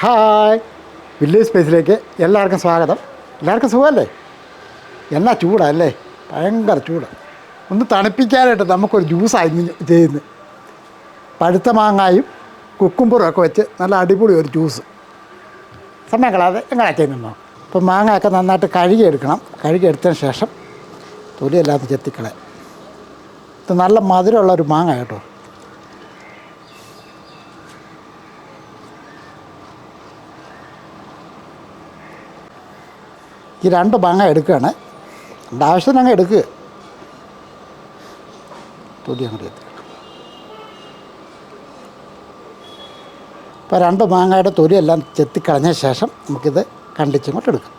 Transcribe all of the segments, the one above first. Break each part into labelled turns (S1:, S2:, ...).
S1: Hi. Village സ്പേസിലേക്ക് എല്ലാവർക്കും സ്വാഗതം. എല്ലാവർക്കും സുഖമല്ലേ? എന്നാ ചൂടല്ലേ ഭയങ്കര ചൂട്. ഒന്ന് തണുപ്പിക്കാനായിട്ട് നമുക്കൊരു ജ്യൂസ് അരിഞ്ഞ് ചെയ്യുന്നത് പഴുത്ത മാങ്ങായും കുക്കുംബറും ഒക്കെ വെച്ച് നല്ല അടിപൊളി ഒരു ജ്യൂസ്. സമയം കളാതെ എങ്ങനെ ചെയ്യുന്നുണ്ടോ അപ്പോൾ മാങ്ങയൊക്കെ നന്നായിട്ട് കഴുകിയെടുക്കണം. കഴുകിയെടുത്തതിന് ശേഷം തൊലിയെല്ലാം ചെത്തിക്കളെ ഇത് നല്ല മധുരമുള്ള ഒരു മാങ്ങ കേട്ടോ. ഈ രണ്ട് മാങ്ങ എടുക്കുകയാണ്. രണ്ട് ആവശ്യത്തിന് അങ്ങ് എടുക്കുക തൊലി അങ്ങോട്ട് എത്തുക ഇപ്പോൾ രണ്ട് മാങ്ങയുടെ തൊലിയെല്ലാം ചെത്തിക്കളഞ്ഞ ശേഷം നമുക്കിത് കണ്ടിച്ചിങ്ങോട്ട് എടുക്കാം.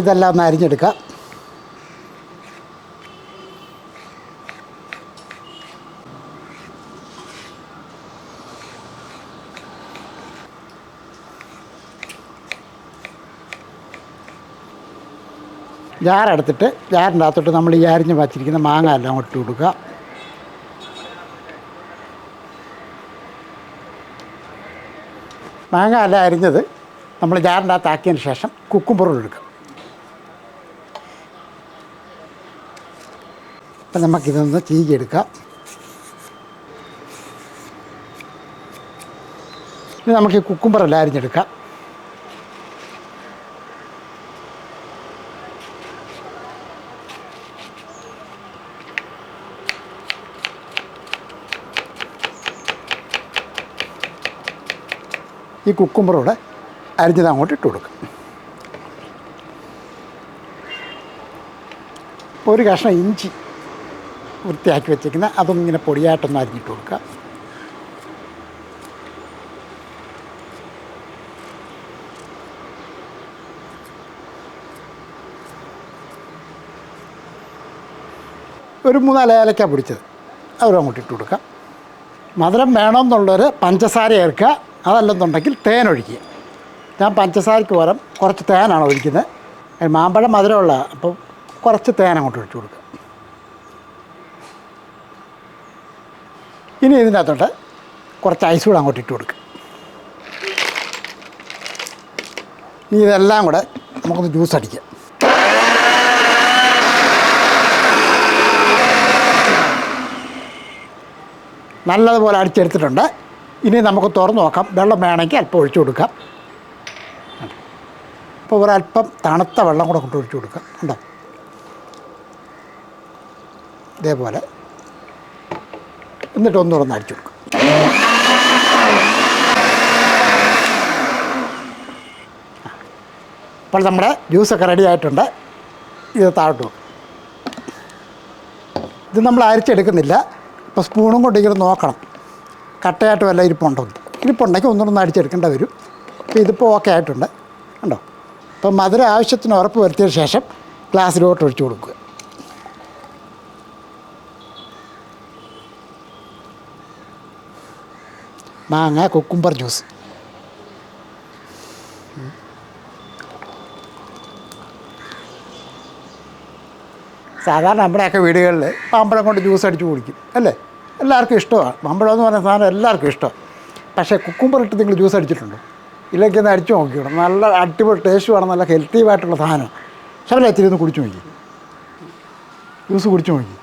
S1: ഇതെല്ലാം ഒന്ന് അരിഞ്ഞെടുക്കാം. ജാറെടുത്തിട്ട് ജാറിന്റെ അകത്തോട്ട് നമ്മൾ ഈ അരിഞ്ഞ് വച്ചിരിക്കുന്ന മാങ്ങ എല്ലാം അങ്ങോട്ട് കൊടുക്കുക. മാങ്ങ എല്ലാം അരിഞ്ഞത് നമ്മൾ ജാറിന്റെ അകത്താക്കിയതിന് ശേഷം കുക്കുംപുറം എടുക്കുക. അപ്പം നമുക്കിതൊന്ന് ചീകിയെടുക്കാം. ഇനി നമുക്ക് ഈ കുക്കുംബറെല്ലാം അരിഞ്ഞെടുക്കാം. ഈ കുക്കുംബറോടെ അരിഞ്ഞത് അങ്ങോട്ട് ഇട്ട് കൊടുക്കും. ഒരു കഷ്ണം ഇഞ്ചി. വൃത്തിയാക്കി വെച്ചിരിക്കുന്ന അതും ഇങ്ങനെ പൊടിയായിട്ടൊന്ന് അരിഞ്ഞിട്ട് കൊടുക്കുക. ഒരു മൂന്നാൽ ഏലക്ക പൊടിച്ചത്. അവരും അങ്ങോട്ട് ഇട്ട് കൊടുക്കാം മധുരം വേണമെന്നുള്ളവർ പഞ്ചസാര ചേർക്കുക. അതല്ലെന്നുണ്ടെങ്കിൽ തേൻ ഒഴിക്കുക. ഞാൻ പഞ്ചസാരയ്ക്ക് പകരം കുറച്ച് തേനാണ് ഒഴിക്കുന്നത്. മാമ്പഴം മധുരമുള്ള അപ്പോൾ കുറച്ച് തേൻ അങ്ങോട്ട് ഒഴിച്ചു കൊടുക്കുക. ഇനി ഇതിന്റെ അകത്തോട്ട് കുറച്ച് ഐസ് കൂടെ അങ്ങോട്ട് ഇട്ട് കൊടുക്കും. ഇനി ഇതെല്ലാം കൂടെ നമുക്കൊന്ന് ജ്യൂസ് അടിക്കാം. നല്ലതുപോലെ അടിച്ചെടുത്തിട്ടുണ്ട്. ഇനി നമുക്ക് തുറന്ന് നോക്കാം. വെള്ളം വേണമെങ്കിൽ അല്പം ഒഴിച്ചു കൊടുക്കാം. അപ്പോൾ ഒരല്പം തണുത്ത വെള്ളം കൂടെ കൊണ്ട് ഒഴിച്ചു കൊടുക്കാം. ഉണ്ടോ ഇതേപോലെ. എന്നിട്ട് ഒന്ന് അടിച്ചു കൊടുക്കും. അപ്പോൾ നമ്മുടെ ജ്യൂസൊക്കെ റെഡി ആയിട്ടുണ്ട്. ഇത് താഴോട്ട് ഇത് നമ്മൾ അരിച്ചെടുക്കുന്നില്ല. ഇപ്പോൾ സ്പൂണും കൊണ്ട് ഇങ്ങനെ നോക്കണം. കട്ടയായിട്ട് വല്ല ഇരിപ്പുണ്ടോ ഇരിപ്പുണ്ടെങ്കിൽ ഒന്നുകൂടെ ഒന്ന് അടിച്ചെടുക്കേണ്ടി വരും. അപ്പോൾ ഇതിപ്പോൾ ഓക്കെ ആയിട്ടുണ്ട്. കണ്ടോ? അപ്പോൾ മധുര ആവശ്യത്തിന് ഉറപ്പ് വരുത്തിയ ശേഷം ഗ്ലാസ്സിലോട്ട് ഒഴിച്ചു കൊടുക്കുക. മാങ്ങ കുക്കുംബർ ജ്യൂസ്. സാധാരണ നമ്മുടെയൊക്കെ വീടുകളിൽ മാമ്പഴം കൊണ്ട് ജ്യൂസ് അടിച്ച് കുടിക്കും അല്ലേ? എല്ലാവർക്കും ഇഷ്ടമാണ്. മാമ്പഴം എന്ന് പറയുന്ന സാധനം എല്ലാവർക്കും ഇഷ്ടമാണ്. പക്ഷേ കുക്കുംബർ ഇട്ട് നിങ്ങൾ ജ്യൂസ് അടിച്ചിട്ടുണ്ടോ? ഇല്ലെങ്കിൽ ഒന്ന് അടിച്ചു നോക്കിക്കണം. നല്ല അടിപൊളി ടേസ്റ്റ് ടേസ്റ്റുമാണ് നല്ല ഹെൽത്തി ആയിട്ടുള്ള സാധനമാണ് ശബല ഇച്ചിരി ഒന്ന് കുടിച്ചു നോക്കി. ജ്യൂസ് കുടിച്ചു നോക്കി.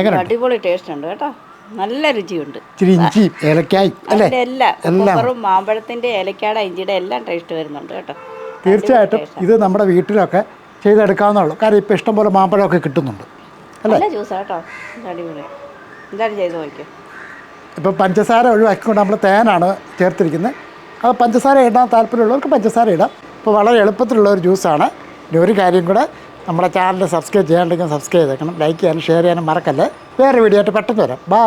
S1: എങ്ങനെ
S2: അടിപൊളി ടേസ്റ്റ് ഉണ്ട് കേട്ടോ. നല്ല രുചിയുണ്ട്.
S1: ഇച്ചിരി ഏലക്കായും അല്ലേ?
S2: അതിന്റെ എല്ലാം കുക്കറും മാമ്പഴത്തിന്റെ ഏലക്കാട ഇഞ്ചിയുടെ എല്ലാം ടേസ്റ്റ് വരുന്നുണ്ട് കേട്ടോ.
S1: തീർച്ചയായിട്ടും ഇത് നമ്മുടെ വീട്ടിലൊക്കെ ചെയ്തെടുക്കാവുന്നുള്ളൂ കാരണം ഇപ്പൊ ഇഷ്ടംപോലെ മാമ്പഴമൊക്കെ കിട്ടുന്നുണ്ട്. അല്ലേ?
S2: നല്ല ജ്യൂസ് കേട്ടോ. ഇത് അടിപൊളി. എന്തായാലും ചെയ്ത് നോക്കിയോ
S1: ഇപ്പോൾ പഞ്ചസാര ഒഴിവാക്കിക്കൊണ്ട് നമ്മൾ തേനാണ് ചേർത്തിരിക്കുന്നത്. അപ്പൊ പഞ്ചസാര ഇടാൻ താല്പര്യമുള്ളവർക്ക് പഞ്ചസാര ഇടാം. ഇപ്പൊ വളരെ എളുപ്പത്തിലുള്ള ഒരു ജ്യൂസാണ് ഇനി ഒരു കാര്യം കൂടെ നമ്മുടെ ചാനൽ സബ്സ്ക്രൈബ് ചെയ്യാണ്ടെങ്കിൽ സബ്സ്ക്രൈബ് ചെയ്തേക്കണം. ലൈക്ക് ചെയ്യാനും ഷെയർ ചെയ്യാനും മറക്കല്ലേ. വേറെ വീഡിയോ ആയിട്ട് പെട്ടെന്ന് വരാം. ബൈ